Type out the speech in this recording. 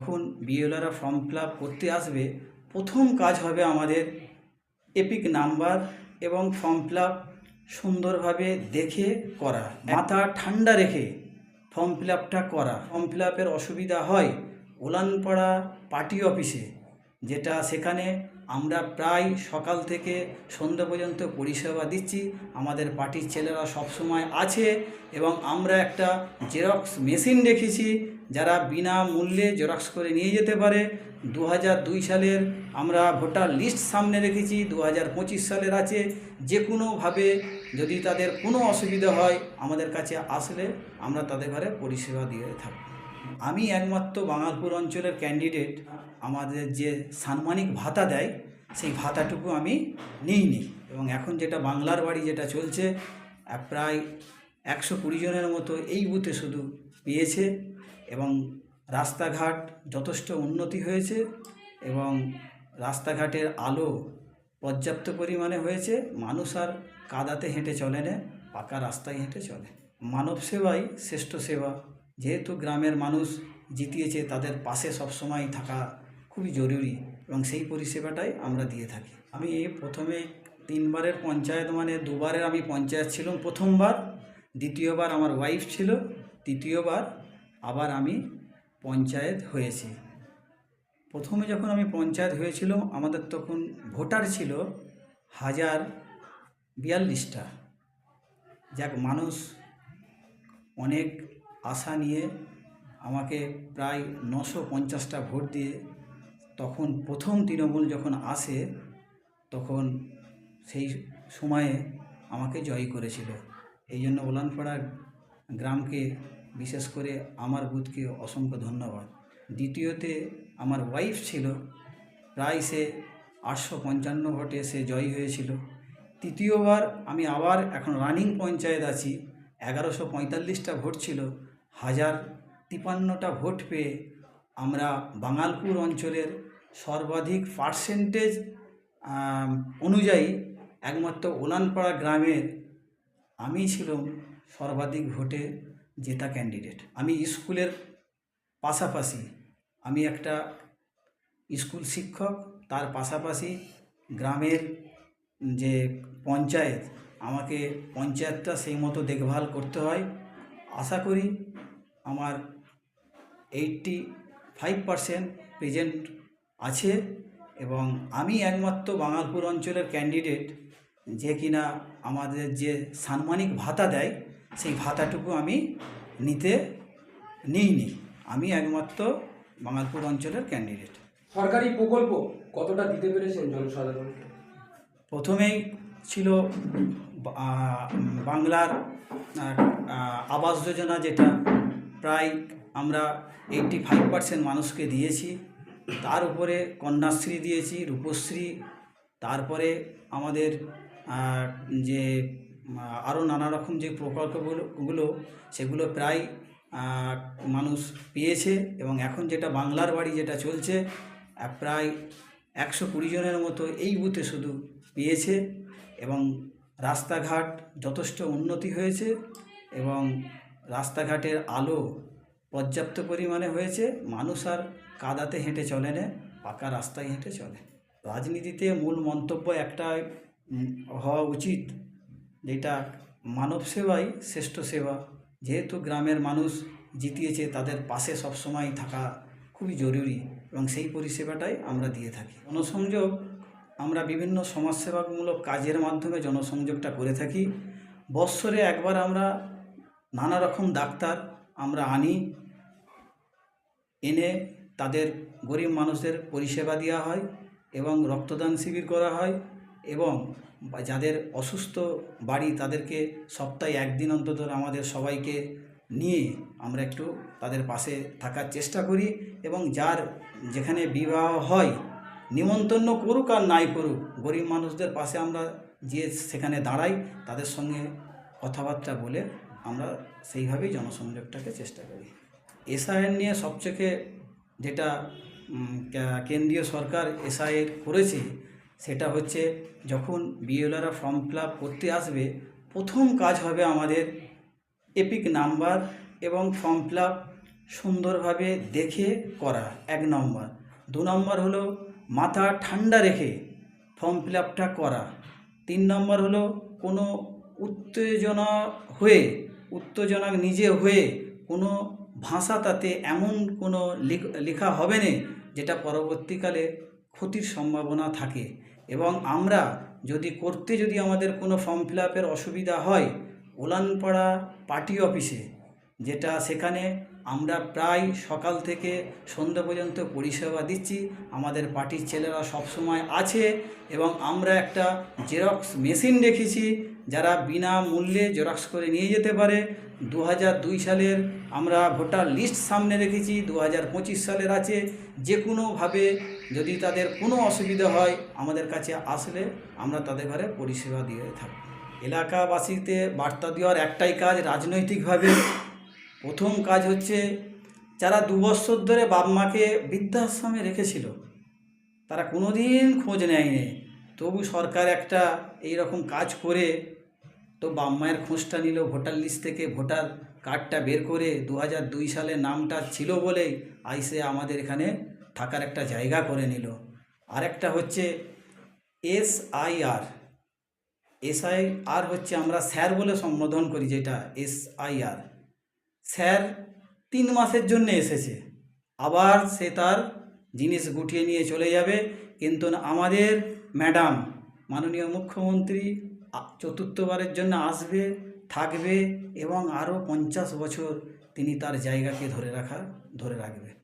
যখন বিএলআররা form fill করতে আসবে, প্রথম কাজ হবে আমাদের এপিক নাম্বার এবং ফর্ম ফিল সুন্দরভাবে দেখে করা। মাথা ঠান্ডা রেখে ফর্ম ফিল করা। ফর্ম ফিল অসুবিধা হয় ওলানপাড়া পার্টি অফিসে যেটা সেখানে আমরা প্রায় সকাল থেকে সন্ধ্যা পর্যন্ত পরিষেবা দিচ্ছি। আমাদের পার্টির ছেলেরা সবসময় আছে এবং আমরা একটা জেরক্স মেশিন রেখেছি। যারা বিনা মূল্যে জেরক্স করে নিয়ে যেতে পারে দু দুই সালের আমরা ভোটার লিস্ট সামনে রেখেছি দু পঁচিশ সালের আছে। যে কোনোভাবে যদি তাদের কোনো অসুবিধা হয়, আমাদের কাছে আসলে আমরা তাদের ঘরে পরিষেবা দিয়ে থাকি আমি একমাত্র বাঙালপুর অঞ্চলের ক্যান্ডিডেট আমাদের যে সাম্মানিক ভাতা দেয়, সেই ভাতাটুকু আমি নিইনি। এবং এখন যেটা বাংলার বাড়ি যেটা চলছে, প্রায় একশো কুড়ি জনের মতো এই বুথে শুধু পেয়েছে। এবং রাস্তাঘাট যথেষ্ট উন্নতি হয়েছে এবং রাস্তাঘাটের আলো পর্যাপ্ত পরিমাণে হয়েছে। মানুষ আর কাদাতে হেঁটে চলে না, পাকা রাস্তায় হেঁটে চলে। মানব সেবাই শ্রেষ্ঠ সেবা। যেহেতু গ্রামের মানুষ জিতিয়েছে, তাদের পাশে সবসময় থাকা খুবই জরুরি এবং সেই পরিষেবাটাই আমরা দিয়ে থাকি। আমি প্রথমে তিনবারের পঞ্চায়েত মানে দুবারের আমি পঞ্চায়েত ছিলাম প্রথমবার, দ্বিতীয়বার আমার ওয়াইফ ছিল, তৃতীয়বার আবার আমি পঞ্চায়েত হয়েছি। প্রথমে যখন আমি পঞ্চায়েত হয়েছিলাম, আমাদের তখন ভোটার ছিল হাজার বিয়াল্লিশটা। যাক, মানুষ অনেক আশা নিয়ে আমাকে প্রায় নশো পঞ্চাশটা ভোট দিয়ে তখন প্রথম তৃণমূল যখন আসে, তখন সেই সময়ে আমাকে জয় করেছিল। এই জন্য ওলানপাড়া গ্রামকে বিশেষ করে আমার বুথকে অসংখ্য ধন্যবাদ। দ্বিতীয়তে, আমার ওয়াইফ ছিল। প্রায় সে আটশো পঞ্চান্ন ভোটে সে জয়ী হয়েছিল। তৃতীয়বার আমি আবার এখন রানিং পঞ্চায়েত আছি। এগারোশো পঁয়তাল্লিশটা ভোট ছিল। হাজার তিপান্নটা ভোট পেয়ে আমরা বাঙালপুর অঞ্চলের সর্বাধিক পার্সেন্টেজ অনুযায়ী একমাত্র ওলানপাড়া গ্রামের আমি ছিলাম সর্বাধিক ভোটে। জেতা ক্যান্ডিডেট আমি স্কুলের পাশাপাশি আমি একটা স্কুল শিক্ষক, তার পাশাপাশি গ্রামের যে পঞ্চায়েত, আমাকে পঞ্চায়েতটা সেই মতো দেখভাল করতে হয়। আশা করি আমার এইটটি ফাইভ পারসেন্ট প্রেজেন্ট আছে এবং আমি একমাত্র বাঙালপুর অঞ্চলের ক্যান্ডিডেট যে কিনা আমাদের যে সাম্মানিক ভাতা দেয় সেই ভাতাটুকু আমি নিতে নিইনি। আমি একমাত্র বাঙালপুর অঞ্চলের ক্যান্ডিডেট সরকারি প্রকল্প কতটা দিতে পেরেছেন জনসাধারণকে? প্রথমেই ছিল বাংলার আবাস যোজনা যেটা প্রায় আমরা এইটটি ফাইভ পার্সেন্ট মানুষকে দিয়েছি। তার উপরে কন্যাশ্রী দিয়েছি রূপশ্রী তারপরে আমাদের যে আরও নানা রকম যে প্রকল্পগুলো, গুলো, সেগুলো প্রায় মানুষ পেয়েছে এবং এখন যেটা বাংলার বাড়ি যেটা চলছে প্রায় একশো কুড়ি জনের মতো এই বুথে শুধু পেয়েছে এবং রাস্তাঘাট যথেষ্ট উন্নতি হয়েছে এবং রাস্তাঘাটের আলো পর্যাপ্ত পরিমাণে হয়েছে। মানুষ আর কাদাতে হেঁটে চলে না, পাকা রাস্তায় হেঁটে চলে। রাজনীতিতে মূল মন্তব্য একটা হওয়া উচিত যেটা মানব সেবাই শ্রেষ্ঠ সেবা। যেহেতু গ্রামের মানুষ জিতিয়েছে, তাদের পাশে সবসময় থাকা খুবই জরুরি এবং সেই পরিষেবাটাই আমরা দিয়ে থাকি। জনসংযোগ, আমরা বিভিন্ন সমাজসেবামূলক কাজের মাধ্যমে জনসংযোগটা করে থাকি। বৎসরে একবার আমরা নানা রকম ডাক্তার আমরা আনি, এনে তাদের গরিব মানুষদের পরিষেবা দেওয়া হয় এবং রক্তদান শিবির করা হয় এবং যাদের অসুস্থ বাড়ি তাদেরকে সপ্তাহে একদিন অন্তত আমাদের সবাইকে নিয়ে আমরা একটু তাদের পাশে থাকার চেষ্টা করি এবং যার যেখানে বিবাহ হয়, নিমন্ত্রণ করুক আর নাই করুক, গরিব মানুষদের পাশে আমরা যে সেখানে দাঁড়াই তাদের সঙ্গে কথাবার্তা বলে আমরা সেইভাবেই জনসংযোগটাকে চেষ্টা করি। এসআইএর নিয়ে সবথেকে যেটা কেন্দ্রীয় সরকার এসআইএর করেছে সেটা হচ্ছে যখন বিএলআররা ফর্ম ফিল করতে আসবে, প্রথম কাজ হবে আমাদের এপিক নাম্বার এবং ফর্ম ফিল সুন্দরভাবে দেখে করা, এক নম্বর দু নম্বর হলো মাথা ঠান্ডা রেখে ফর্ম ফিল করা। তিন নম্বর হলো কোনো উত্তেজনা হয়ে, উত্তেজনা নিজে হয়ে কোনো ভাষা তাতে এমন কোনো লেখা হবে না যেটা পরবর্তীকালে ক্ষতির সম্ভাবনা থাকে এবং আমরা যদি করতে যদি আমাদের কোনো ফর্ম ফিল আপের অসুবিধা হয় ওলানপাড়া পার্টি অফিসে যেটা সেখানে আমরা প্রায় সকাল থেকে সন্ধ্যা পর্যন্ত পরিষেবা দিচ্ছি, আমাদের পার্টির ছেলেরা সবসময় আছে এবং আমরা একটা জেরক্স মেশিন রেখেছি যারা বিনা মূল্যে জেরক্স করে নিয়ে যেতে পারে। দু সালের আমরা ভোটার লিস্ট সামনে রেখেছি দু হাজার পঁচিশ সালের আছে। যে কোনোভাবে যদি তাদের কোনো অসুবিধা হয় আমাদের কাছে আসলে আমরা তাদের ঘরে পরিষেবা দিয়ে থাকি এলাকাবাসীতে বার্তা দেওয়ার একটাই কাজ রাজনৈতিকভাবে। প্রথম কাজ হচ্ছে, যারা দু বছর ধরে বাপ মাকে বৃদ্ধাশ্রমে রেখেছিল, তারা কোনো দিন খোঁজ নেয়নি। তবু সরকার একটা এই রকম কাজ করে তো বাপ মায়ের খোঁজটা নিল ভোটার লিস্ট থেকে। ভোটার কার্ডটা বের করে দু দুই সালে নামটা ছিল বলেই আইসে আমাদের এখানে থাকার একটা জায়গা করে নিল। আরেকটা হচ্ছে S I R S I R হচ্ছে আমরা স্যার বলে সম্বোধন করি যেটা এস আই আর স্যার তিন মাসের জন্য এসেছে। আবার সে তার জিনিস গুটিয়ে নিয়ে চলে যাবে। কিন্তু আমাদের ম্যাডাম, মাননীয় মুখ্যমন্ত্রী চতুর্থবারের জন্য আসবে, থাকবে এবং আরও পঞ্চাশ বছর তিনি তার জায়গাকে ধরে রাখা, ধরে রাখবে।